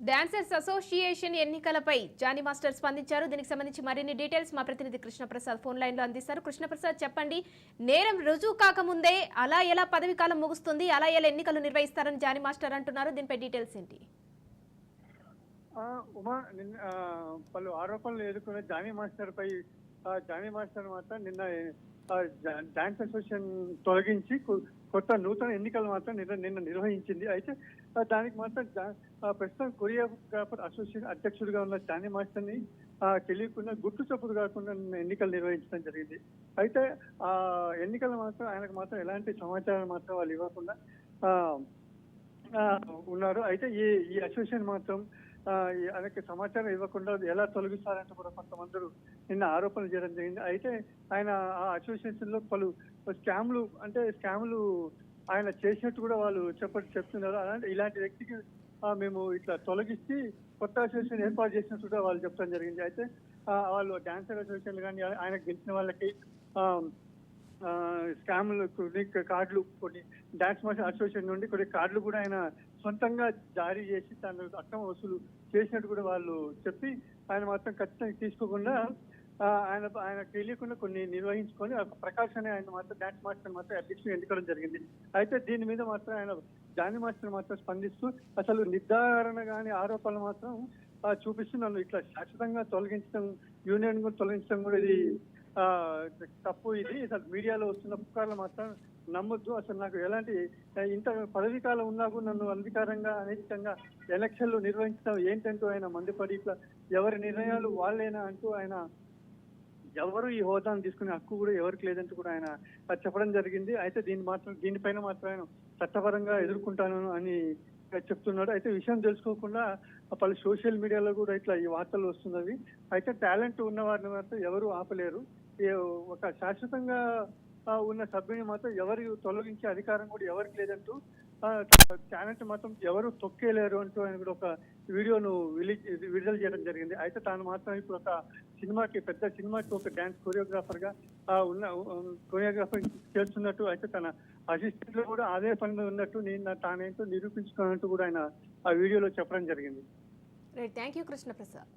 Dancers association ఎన్నికలపై Johnny master స్పందించారు. దీనికి సంబంధించి మరిన్ని డీటెయిల్స్ మా ప్రతినిధి కృష్ణప్రసాద్ ఫోన్ లైన్లో అందిస్తారు. కృష్ణప్రసాద్ చెప్పండి నేరం రుజువు కాకముందే అలా ఎలా పదవి కాలం ముగుస్తుంది అలా ఎలా ఎన్నికలు నిర్వహిస్తారని జానీ మాస్టర్ అంటున్నారు. దీనిపై డీటెయిల్స్ ఏంటి? ఉమా నిన్న పలు ఆరోపణలు ఎదుర్కొన్న జానీ మాస్టర్ పై జానీ మాస్టర్ మాత్రం నిన్న డాన్స్ అసోసియేషన్ తొలగించి కొత్త నూతన ఎన్నికలు మాత్రం నిన్న నిన్న నిర్వహించింది. అయితే దానికి మాత్రం ప్రస్తుతం కొరియోగ్రాఫర్ అసోసియేషన్ అధ్యక్షుడిగా ఉన్న జానీ మాస్టర్ని తెలియకుండా గుట్టు చప్పుడు కాకుండా ఎన్నికలు నిర్వహించడం జరిగింది. అయితే ఆ ఎన్నికలు మాత్రం ఆయనకు మాత్రం ఎలాంటి సమాచారం మాత్రం వాళ్ళు ఇవ్వకుండా ఆ, ఉన్నారు. అయితే ఈ ఈ అసోసియేషన్ మాత్రం ఆయనకి సమాచారం ఇవ్వకుండా ఎలా తొలగిస్తారంటే కూడా కొంతమంది నిన్న ఆరోపణలు చేయడం జరిగింది. అయితే ఆయన ఆ అసోసియేషన్లో పలు స్కామ్లు అంటే స్కామ్లు ఆయన చేసినట్టు కూడా వాళ్ళు చెప్ప చెప్తున్నారు. అలాంటి ఇలాంటి వ్యక్తికి మేము ఇట్లా తొలగిస్తే కొత్త అసోసియేషన్ ఏర్పాటు చేసినట్టు కూడా వాళ్ళు చెప్పడం జరిగింది. అయితే వాళ్ళు డాన్సర్ అసోసియేషన్ కానీ ఆయన గెలిచిన వాళ్ళకి స్కామ్లు కొన్ని కార్డులు కొన్ని డాన్స్ మాస్టర్ అసోసియేషన్ నుండి కొన్ని కార్డులు కూడా ఆయన సొంతంగా జారీ చేసి తను అక్రమ వసూలు చేసినట్టు కూడా వాళ్ళు చెప్పి ఆయన మాత్రం ఖచ్చితంగా తీసుకోకుండా ఆయన ఆయన తెలియకుండా కొన్ని నిర్వహించుకొని ఆ ప్రకాష్ అనే ఆయన మాత్రం డాన్స్ మాస్టర్ మాత్రం అధ్యక్షుడు ఎన్నుకోవడం జరిగింది. అయితే దీని మీద మాత్రం ఆయన జానీ మాస్టర్ మాత్రం స్పందిస్తూ అసలు నిర్ధారణ కానీ ఆరోపణలు మాత్రం చూపిస్తూ నన్ను ఇట్లా శాశ్వతంగా తొలగించడం యూనియన్ కూడా తొలగించడం కూడా ఇది తప్పు ఇది. అసలు మీడియాలో వస్తున్న పుకార్లు మాత్రం నమ్మొద్దు. అసలు నాకు ఎలాంటి ఇంత పదవి కాలం ఉన్నా కూడా నన్ను అధికారంగా అనైతికంగా ఎలక్షన్లు నిర్వహించడం ఏంటంటూ ఆయన మండిపడి ఇట్లా ఎవరి నిర్ణయాలు వాళ్ళేనా అంటూ ఆయన ఎవరు ఈ హోదాను తీసుకునే హక్కు కూడా ఎవరికి లేదంటూ కూడా ఆయన చెప్పడం జరిగింది. అయితే దీన్ని మాత్రం దీనిపైన మాత్రం ఆయన చట్టపరంగా ఎదుర్కొంటాను అని చెప్తున్నాడు. అయితే విషయం తెలుసుకోకుండా పలు సోషల్ మీడియాలో కూడా ఇట్లా ఈ వార్తలు వస్తున్నవి. అయితే టాలెంట్ ఉన్న వారిని మాత్రం ఎవరు ఆపలేరు. ఒక శాశ్వతంగా ఉన్న సభ్యుని మాత్రం ఎవరు తొలగించే అధికారం కూడా ఎవరికి లేదంటూ టాలెంట్ మాత్రం ఎవరు తొక్కేలేరు అంటూ ఆయన కూడా ఒక వీడియోను విడుదల చేయడం జరిగింది. అయితే తాను మాత్రం ఇప్పుడు ఒక సినిమాకి పెద్ద సినిమాకి ఒక డ్యాన్స్ కొరియోగ్రాఫర్గా ఉన్న కొరియోగ్రాఫర్ చేస్తున్నట్టు అయితే తన అసిస్టెంట్లో కూడా అదే పని మీద ఉన్నట్టు నేను తానేంటో నిరూపించుకున్నట్టు కూడా ఆయన ఆ వీడియోలో చెప్పడం జరిగింది. Thank you Krishnaprasad